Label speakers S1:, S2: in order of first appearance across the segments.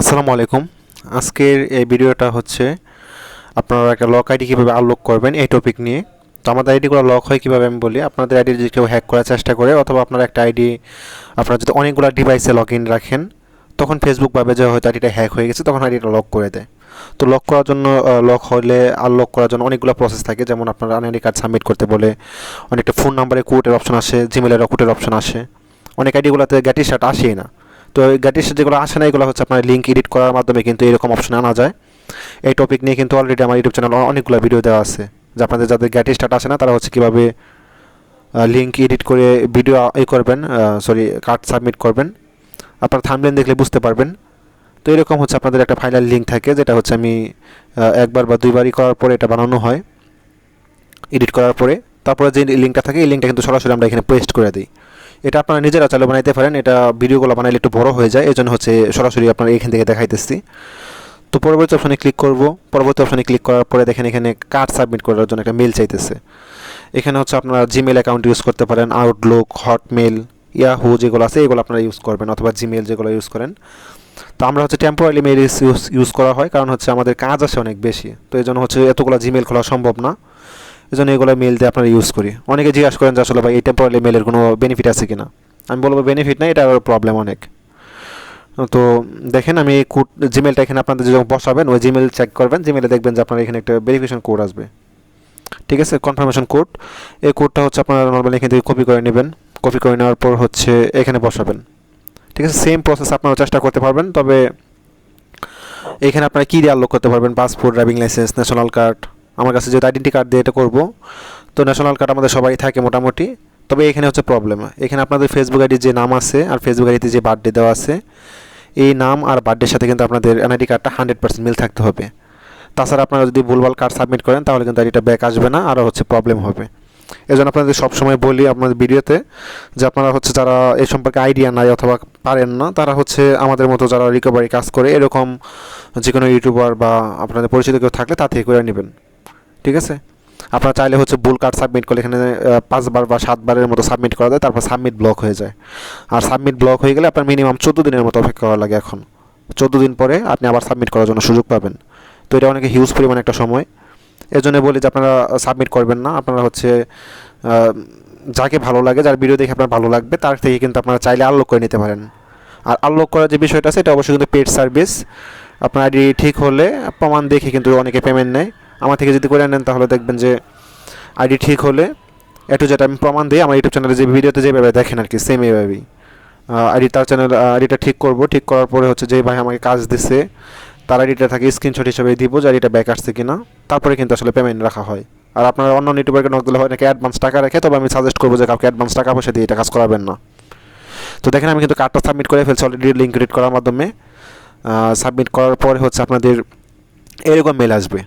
S1: আসসালামু আলাইকুম। আজকের এই ভিডিওটা হচ্ছে আপনারা একটা লক আইডি কীভাবে আনলক করবেন এই টপিক নিয়ে। তো আমাদের আইডিগুলো লক হয় কীভাবে আমি বলি? আপনাদের আইডি যদি কেউ হ্যাক করার চেষ্টা করে অথবা আপনার একটা আইডি আপনারা যদি অনেকগুলো ডিভাইসে লগ ইন রাখেন, তখন ফেসবুক ভাবে যে হয়তো আইডিটা হ্যাক হয়ে গেছে, তখন আইডিটা লক করে দেয়। তো লক করার জন্য লক হলে আনলক করার জন্য অনেকগুলো প্রসেস থাকে, যেমন আপনার আনআইডি কার্ড সাবমিট করতে বলে, অনেকটা ফোন নাম্বারে কোডের অপশন আসে জিমেলের কোডের অপশন আসে। অনেক আইডিগুলোতে গ্যাটি শার্ট আসেই না। তো গ্যাটিস যেগুলো আসে না, এগুলো হচ্ছে আপনার লিঙ্ক এডিট করার মাধ্যমে কিন্তু এরকম অপশন আনা যায়। এই টপিক নিয়ে কিন্তু অলরেডি আমার ইউটিউব চ্যানেল অনেকগুলো ভিডিও দেওয়া আছে, যে আপনাদের যাদের গ্যাটি স্টার্ট আসে না, তারা হচ্ছে কীভাবে লিঙ্ক এডিট করে ভিডিও ই করবেন সরি কার্ড সাবমিট করবেন। আপনার থামলেন দেখলে বুঝতে পারবেন। তো এরকম হচ্ছে আপনাদের একটা ফাইনাল লিঙ্ক থাকে, যেটা হচ্ছে আমি একবার বা দুইবারই করার পরে এটা বানানো হয় এডিট করার পরে। তারপরে যে লিঙ্কটা থাকে, এই লিঙ্কটা কিন্তু সরাসরি আমরা এখানে পেস্ট করে দিই। এটা আপনারা নিজেরা চালু বানাইতে পারেন। এটা ভিডিওগুলো বানাইলে একটু বড় হয়ে যায়। এই জন্য হচ্ছে সরাসরি আপনার এখান থেকে দেখাইতেছি। তো পরবর্তী অপশনে ক্লিক করব। পরবর্তী অপশনে ক্লিক করার পরে দেখেন এখানে কার্ড সাবমিট করার জন্য একটা মেল চাইতেছে। এখানে হচ্ছে আপনারা জিমেল অ্যাকাউন্ট ইউজ করতে পারেন। আউটলুক হটমেল ইয়াহু যেগুলো আছে, এগুলো আপনারা ইউজ করবেন অথবা জিমেল যেগুলো ইউজ করেন। তো আমরা হচ্ছে টেম্পোরারি মেল ইউজ ইউজ করা হয়। কারণ হচ্ছে আমাদের কাজ আছে অনেক বেশি। তো এই জন্য হচ্ছে এতগুলো জিমেল খোলা সম্ভব না। এই জন্য এগুলো মেল দিয়ে আপনারা ইউজ করি। অনেকে জিজ্ঞাসা করেন যে আসলে ভাই, এই টেম্পোরারি মেলের কোনো বেনিফিট আছে কিনা? আমি বলব বেনিফিট নাই এটা প্রবলেম অনেক। তো দেখেন আমি এই কোড জিমেলটা এখানে আপনাদের যখন বসাবেন, ওই জিমেল চেক করবেন জিমেলে দেখবেন যে আপনার এখানে একটা ভেরিফিকেশন কোড আসবে। ঠিক আছে? কনফার্মেশন কোড এই কোডটা হচ্ছে আপনারা নর্মালি এখান থেকে কপি করে নেবেন। কপি করে নেওয়ার পর হচ্ছে এখানে বসাবেন। ঠিক আছে? সেম প্রসেস আপনারা চেষ্টা করতে পারবেন, তবে এখানে আপনারা কী দিয়ে আনলক করতে পারবেন? Passport driving licence national card আমার কাছে যেহেতু আইডেন্টি কার্ড দিয়ে এটা করব, তো ন্যাশনাল কার্ড আমাদের সবাই থাকে মোটামুটি। তবে এখানে হচ্ছে প্রবলেম এখানে আপনাদের ফেসবুক আইডির যে নাম আছে আর ফেসবুক আইডিতে যে বার্থডে দেওয়া আছে, এই নাম আর বার্থডের সাথে কিন্তু আপনাদের এনআইডি কার্ডটা হান্ড্রেড পার্সেন্ট মিল থাকতে হবে। তাছাড়া আপনারা যদি ভুলভাল কার্ড সাবমিট করেন, তাহলে কিন্তু আইডিটা ব্যাক আসবে না, আরও হচ্ছে প্রবলেম হবে। এই জন্য আপনাদের সবসময় বলি আপনাদের ভিডিওতে যে আপনারা হচ্ছে যারা এই সম্পর্কে আইডিয়া নাই অথবা পারেন না, তারা হচ্ছে আমাদের মতো যারা রিকভারি কাজ করে, এরকম যে কোনো ইউটিউবার বা আপনাদের পরিচিত কেউ থাকলে তা থেকে করে নেবেন। ঠিক আছে? আপনারা চাইলে হচ্ছে ভুল কার্ড সাবমিট করলে এখানে পাঁচবার বা সাতবারের মতো সাবমিট করা যায়, তারপর সাবমিট ব্লক হয়ে যায়। আর সাবমিট ব্লক হয়ে গেলে আপনার মিনিমাম চোদ্দ দিনের মতো অপেক্ষা করা লাগে এখন। চোদ্দ দিন পরে আপনি আবার সাবমিট করার জন্য সুযোগ পাবেন। তো এটা অনেকে হিউজ পরিমাণ একটা সময়। এর জন্য বলি যে আপনারা সাবমিট করবেন না। আপনারা হচ্ছে যাকে ভালো লাগে, যার ভিডিও দেখে আপনার ভালো লাগবে, তার থেকে কিন্তু আপনারা চাইলে আনলক করে নিতে পারেন। আর আনলক করার যে বিষয়টা আছে, এটা অবশ্যই কিন্তু পেড সার্ভিস আপনার আইডি ঠিক হলে প্রমাণ দেখে কিন্তু অনেকে পেমেন্ট নেয়। আমার থেকে যদি করে নেন, তাহলে দেখবেন যে আইডি ঠিক হলে একটু যেটা আমি প্রমাণ দিই আমার ইউটিউব চ্যানেলে যে ভিডিওতে যেভাবে দেখেন আর কি সেম এইভাবেই। আইডি তার চ্যানেল আইডিটা ঠিক করব, ঠিক করার পরে হচ্ছে যে ভাই আমাকে কাজ দিছে, তার আইডিটা থাকে স্ক্রিনশট হিসেবে দিব যে আইডিটা ব্যাক আসছে কিনা, তারপরে কিন্তু আসলে পেমেন্ট রাখা হয়। আর আপনার অন্য ইউটিউবারকে নক দিলে হয় নাকি অ্যাডভান্স টাকা রেখে, তবে আমি সাজেস্ট করব যে কাউকে অ্যাডভান্স টাকা পয়সা দিয়ে এটা কাজ করাবেন না। তো দেখেন আমি কিন্তু কার্ডটা সাবমিট করে ফেলছি অলরেডি লিঙ্ক ক্রিয়েট করার মাধ্যমে। সাবমিট করার পরে হচ্ছে আপনাদের এরকম মেল আসবে।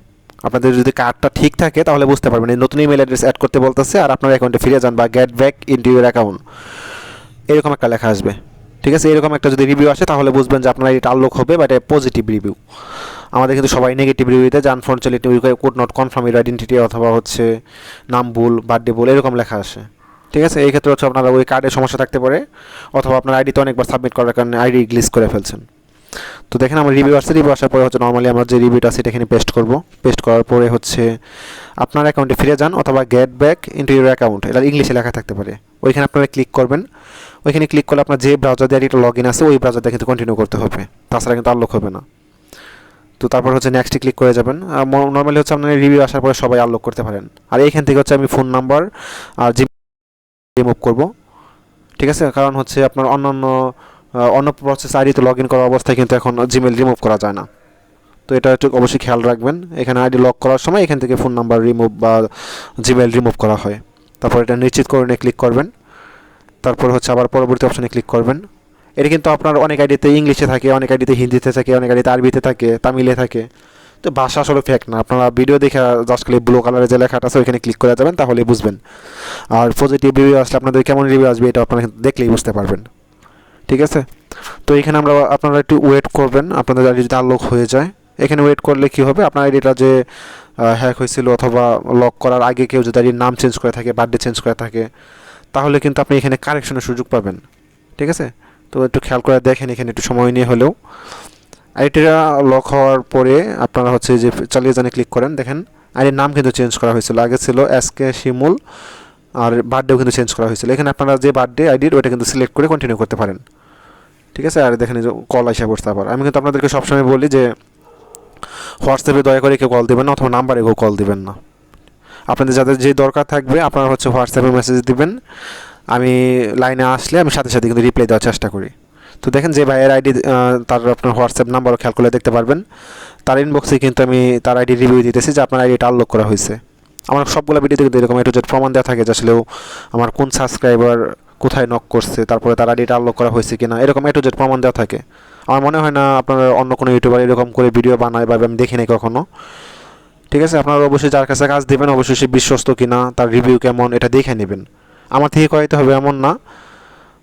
S1: আপনাদের যদি কার্ডটা ঠিক থাকে, তাহলে বুঝতে পারবেন। এই নতুন ইমেল অ্যাড্রেস অ্যাড করতে বলতেছে আর আপনার অ্যাকাউন্টে ফিরে যান বা get back into your account এরকম একটা লেখা আসবে। ঠিক আছে? এরকম একটা যদি রিভিউ আসে, তাহলে বুঝবেন যে আপনার এটা আনলক হবে বা এটা পজিটিভ রিভিউ আমাদের কিন্তু সবাই নেগেটিভ রিভিউ রিভিউতে যান unfortunately we could not confirm your identity অথবা হচ্ছে নাম ভুল বার্থডে ভুল, এরকম লেখা আসে। ঠিক আছে? এই ক্ষেত্রে হচ্ছে আপনারা ওই কার্ডের সমস্যা থাকতে পারে, অথবা আপনার আইডিতে অনেকবার সাবমিট করার কারণে আইডি গ্লিস করে ফেলছেন। তো দেখেন আমার রিভিউ আসছে রিভিউ আসার পরে হচ্ছে নর্মালি আমরা যে রিভিউটা সেটা এখানে পেস্ট করব। পেস্ট করার পরে হচ্ছে আপনার অ্যাকাউন্টে ফিরে যান অথবা get back into your account এটা ইংলিশে লেখা থাকতে পারে। ওইখানে আপনারা ক্লিক করবেন। ওইখানে ক্লিক করলে আপনার যে ব্রাউজার দিয়ে এটা লগ ইন আছে, ওই ব্রাউজার দিয়ে কিন্তু কন্টিনিউ করতে হবে। তাছাড়া কিন্তু আনলক হবে না। তো তারপর হচ্ছে নেক্সটে ক্লিক করে যাবেন। নর্মালি হচ্ছে আপনার রিভিউ আসার পরে সবাই আনলক করতে পারেন। আর এইখান থেকে হচ্ছে আমি ফোন নাম্বার আর জি রিমুভ করব। ঠিক আছে? কারণ হচ্ছে আপনার অন্যান্য অন্য প্রসেস আইডিতে লগ ইন করা অবস্থায় কিন্তু এখন জিমেল রিমুভ করা যায় না। তো এটা একটু অবশ্যই খেয়াল রাখবেন। এখানে আইডি লক করার সময় এখান থেকে ফোন নাম্বার রিমুভ বা জিমেল রিমুভ করা হয়। তারপর এটা নিশ্চিত করে ক্লিক করবেন। তারপর হচ্ছে আবার পরবর্তী অপশনে ক্লিক করবেন। এটা কিন্তু আপনার অনেক আইডিতে ইংলিশে থাকে, অনেক আইডিতে হিন্দিতে থাকে, অনেক আইডিতে আরবিতে থাকে, তামিলে থাকে। তো ভাষা আসলে ফেক না। আপনারা ভিডিও দেখে জাস্ট খালি ব্লু কালারের যে লেখাটা আছে ওইখানে ক্লিক করে যাবেন তাহলে বুঝবেন। আর পজিটিভ রিভিউ আসলে আপনাদের কেমন রিভিউ আসবে, এটা আপনারা দেখলেই বুঝতে পারবেন। ঠিক আছে? তো এখানে আমরা, আপনারা একটু ওয়েট করবেন, আপনাদের আইডি যদি আনলক হয়ে যায়। এখানে ওয়েট করলে কি হবে? আপনার আইডিটা যে হ্যাক হয়েছিল অথবা লক করার আগে কেউ যদি আইডির নাম চেঞ্জ করে থাকে বার্থডে চেঞ্জ করে থাকে, তাহলে কিন্তু আপনি এখানে কারেকশনের সুযোগ পাবেন। ঠিক আছে? তো একটু খেয়াল করে দেখেন এখানে একটু সময় নিয়ে হলেও। আইডিটা লক হওয়ার পরে আপনারা হচ্ছে যে, চালিয়ে জানে ক্লিক করেন, দেখেন। আইডির নাম কিন্তু চেঞ্জ করা হয়েছিল। আগে ছিল এস কে শিমুল আর বার্থডেও কিন্তু চেঞ্জ করা হয়েছিল। এখানে আপনারা যে বার্থডে আইডির, ওইটা কিন্তু সিলেক্ট করে কন্টিনিউ করতে পারেন। ঠিক আছে? আর দেখেন কল আসা পড়ছে আবার আমি কিন্তু আপনাদেরকে সবসময় বলি যে হোয়াটসঅ্যাপে দয়া করে কেউ কল দেবেন না অথবা নাম্বারে কেউ কল দিবেন না। আপনাদের যাদের যে দরকার থাকবে, আপনারা হচ্ছে হোয়াটসঅ্যাপে মেসেজ দিবেন। আমি লাইনে আসলে আমি সাথে সাথে কিন্তু রিপ্লাই দেওয়ার চেষ্টা করি। তো দেখেন যে ভাইয়ের আইডি তার আপনার হোয়াটসঅ্যাপ নাম্বারও খেয়াল করলে দেখতে পারবেন। তার ইনবক্সে কিন্তু আমি তার আইডি রিভিউ দিতেছি যে আপনার আইডিটা আনলক করা হয়েছে। আমার সবগুলো ভিডিওতে কিন্তু এরকম একটু প্রমাণ দেওয়া থাকে যে আসলেও আমার কোন সাবস্ক্রাইবার কোথায় নক করছে, তারপরে তার আইডিটা আনলক করা হয়েছে কিনা, এরকম একটু জেড প্রমাণ দেওয়া থাকে। আমার মনে হয় না আপনার অন্য কোনো ইউটিউবার এরকম করে ভিডিও বানায় বা আমি দেখি নাই কখনো। ঠিক আছে? আপনারা অবশ্যই যার কাছে কাজ দেবেন, অবশ্যই সে বিশ্বস্ত কিনা, তার রিভিউ কেমন, এটা দেখে নেবেন। আমার থেকে করাইতে হবে এমন না।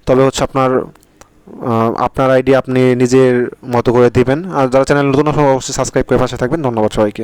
S1: তবে হচ্ছে আপনার আপনার আইডি আপনি নিজের মতো করে দিবেন। আর যারা চ্যানেল নতুন, অবশ্যই সাবস্ক্রাইব করে পাশে থাকবেন। ধন্যবাদ সবাইকে।